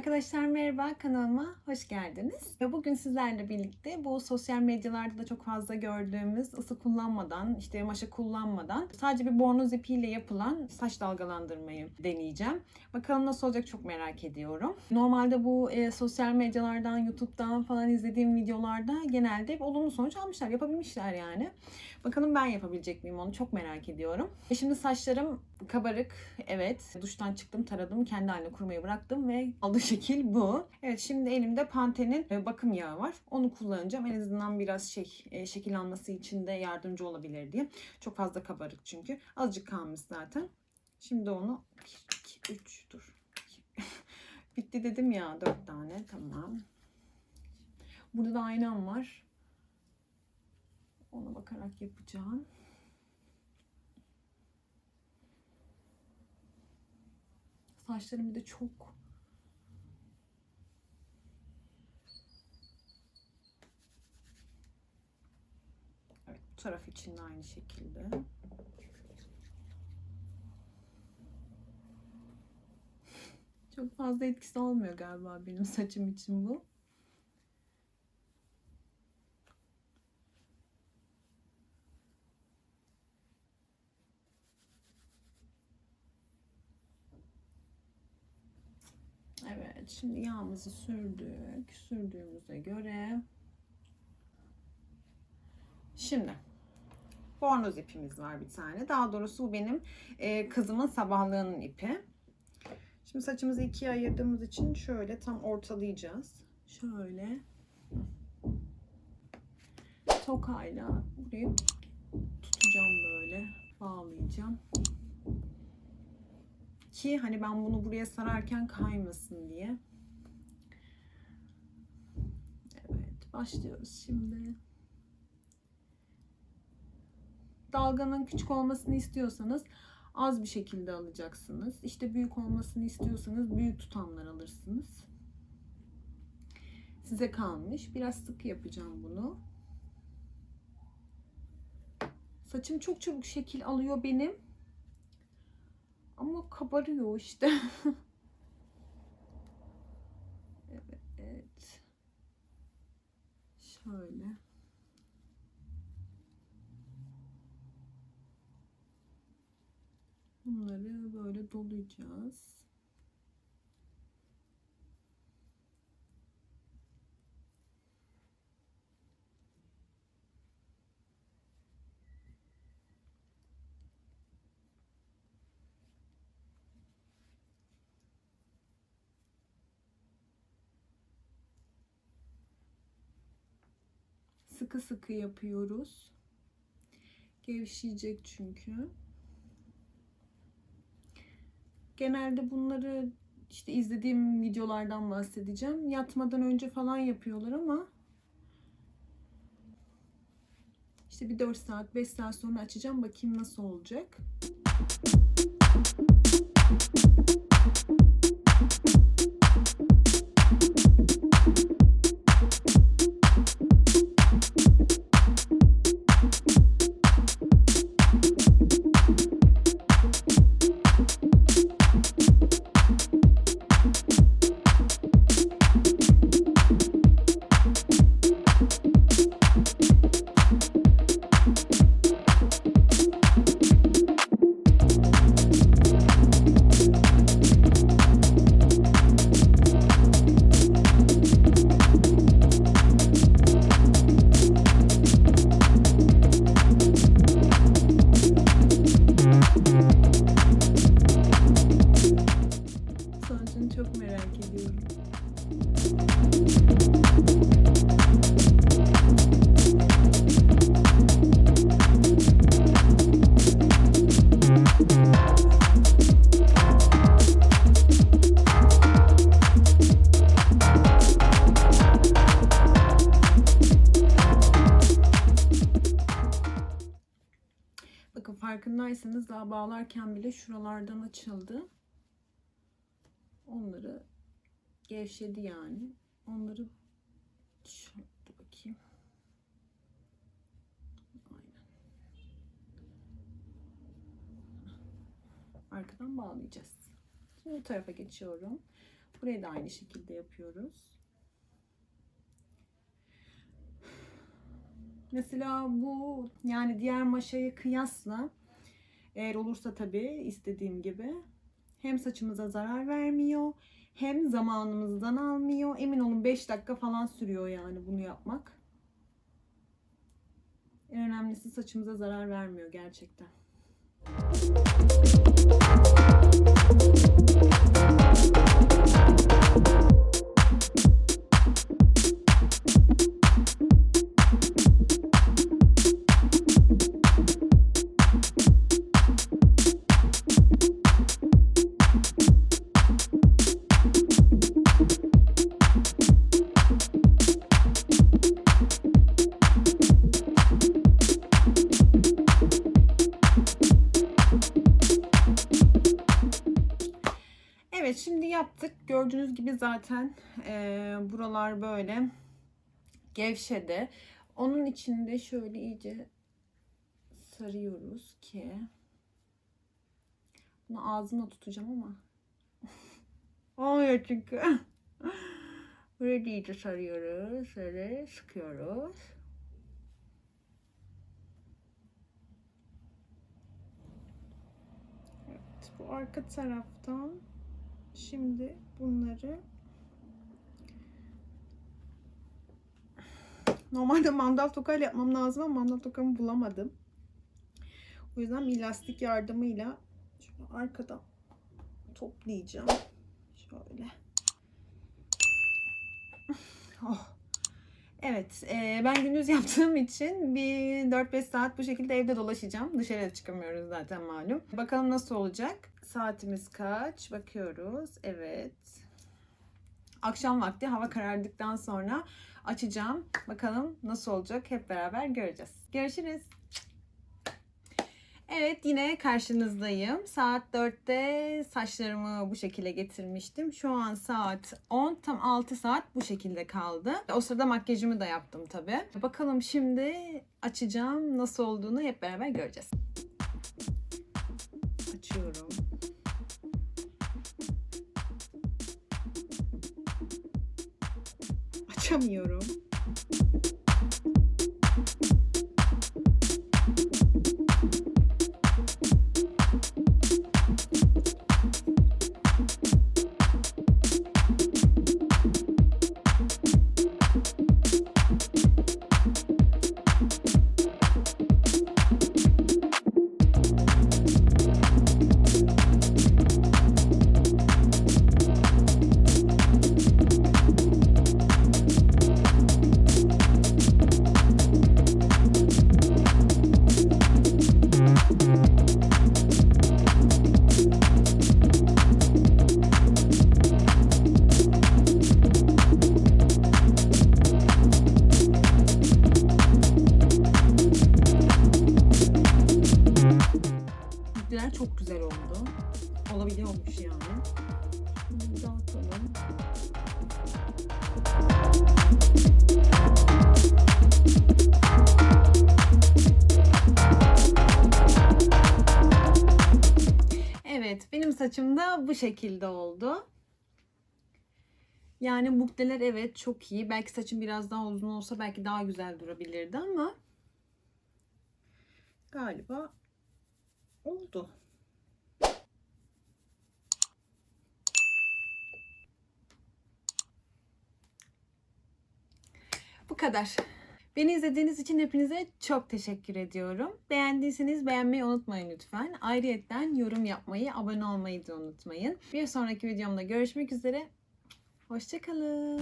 Arkadaşlar merhaba kanalıma hoş geldiniz. Bugün sizlerle birlikte bu sosyal medyalarda da çok fazla gördüğümüz ısı kullanmadan, işte maşa kullanmadan sadece bir bornoz ipiyle yapılan saç dalgalandırmayı deneyeceğim. Bakalım nasıl olacak çok merak ediyorum. Normalde bu e, sosyal medyalardan, YouTube'dan falan izlediğim videolarda genelde hep olumlu sonuç almışlar, yapabilmişler yani. Bakalım ben yapabilecek miyim onu çok merak ediyorum. E şimdi saçlarım kabarık. Evet. Duştan çıktım, taradım, kendi haline kurumayı bıraktım ve aldığı şekil bu. Evet şimdi elimde Pantene'in e, bakım yağı var. Onu kullanacağım. En azından biraz şey e, şekil alması için de yardımcı olabilir diye. Çok fazla kabarık çünkü. Azıcık kalmış zaten. Şimdi onu 1, 2, 3 dur. Bitti dedim ya 4 tane. Tamam. Burada da aynam var. Ona bakarak yapacağım. Saçlarım bir de çok Evet, bu taraf için de aynı şekilde. Çok fazla etkisi olmuyor galiba benim saçım için bu. Evet, şimdi yağımızı sürdük. Sürdüğümüze göre Şimdi bornoz ipimiz var bir tane. Daha doğrusu bu benim e, kızımın sabahlığının ipi. Şimdi saçımızı ikiye ayırdığımız için şöyle tam ortalayacağız. Şöyle tokayla burayı tutacağım böyle bağlayacağım ki hani ben bunu buraya sararken kaymasın diye. Evet başlıyoruz şimdi. Dalganın küçük olmasını istiyorsanız az bir şekilde alacaksınız. İşte büyük olmasını istiyorsanız büyük tutanlar alırsınız. Size kalmış. Biraz sık yapacağım bunu. Saçım çok çabuk şekil alıyor benim. Ama kabarıyor işte. evet. Şöyle. Bunları böyle dolayacağız. Sıkı sıkı yapıyoruz. Gevşeyecek çünkü. Genelde bunları işte izlediğim videolardan bahsedeceğim. Yatmadan önce falan yapıyorlar ama işte bir 4 saat 5 saat sonra açacağım bakayım nasıl olacak. farkındaysanız daha bağlarken bile şuralardan açıldı. Onları gevşedi yani. Onları şöyle bakayım. Aynen. Arkadan bağlayacağız. Şimdi bu tarafa geçiyorum. Buraya da aynı şekilde yapıyoruz. Mesela bu yani diğer maşaya kıyasla eğer olursa tabii istediğim gibi hem saçımıza zarar vermiyor hem zamanımızdan almıyor. Emin olun 5 dakika falan sürüyor yani bunu yapmak. En önemlisi saçımıza zarar vermiyor gerçekten. Evet şimdi yaptık. Gördüğünüz gibi zaten eee, buralar böyle gevşedi. Onun içinde şöyle iyice sarıyoruz ki bunu ağzımla tutacağım ama olmuyor çünkü. Böyle iyice sarıyoruz. Şöyle sıkıyoruz. Evet, bu arka taraftan Şimdi bunları normalde mandal tokayla yapmam lazım ama mandal tokamı bulamadım. O yüzden bir lastik yardımıyla şöyle arkadan toplayacağım. Şöyle. Oh. Evet, e, ben gündüz yaptığım için bir 4-5 saat bu şekilde evde dolaşacağım. Dışarıya çıkamıyoruz zaten malum. Bakalım nasıl olacak. Saatimiz kaç? Bakıyoruz. Evet. Akşam vakti hava karardıktan sonra açacağım. Bakalım nasıl olacak hep beraber göreceğiz. Görüşürüz. Evet yine karşınızdayım. Saat 4'te saçlarımı bu şekilde getirmiştim. Şu an saat 10. Tam 6 saat bu şekilde kaldı. O sırada makyajımı da yaptım tabii. Bakalım şimdi açacağım. Nasıl olduğunu hep beraber göreceğiz. Açıyorum. Açamıyorum. Saçım da bu şekilde oldu. Yani bukleler evet çok iyi. Belki saçım biraz daha uzun olsa belki daha güzel durabilirdi ama galiba oldu. Bu kadar. Beni izlediğiniz için hepinize çok teşekkür ediyorum. Beğendiyseniz beğenmeyi unutmayın lütfen. Ayrıyetten yorum yapmayı, abone olmayı da unutmayın. Bir sonraki videomda görüşmek üzere. Hoşçakalın.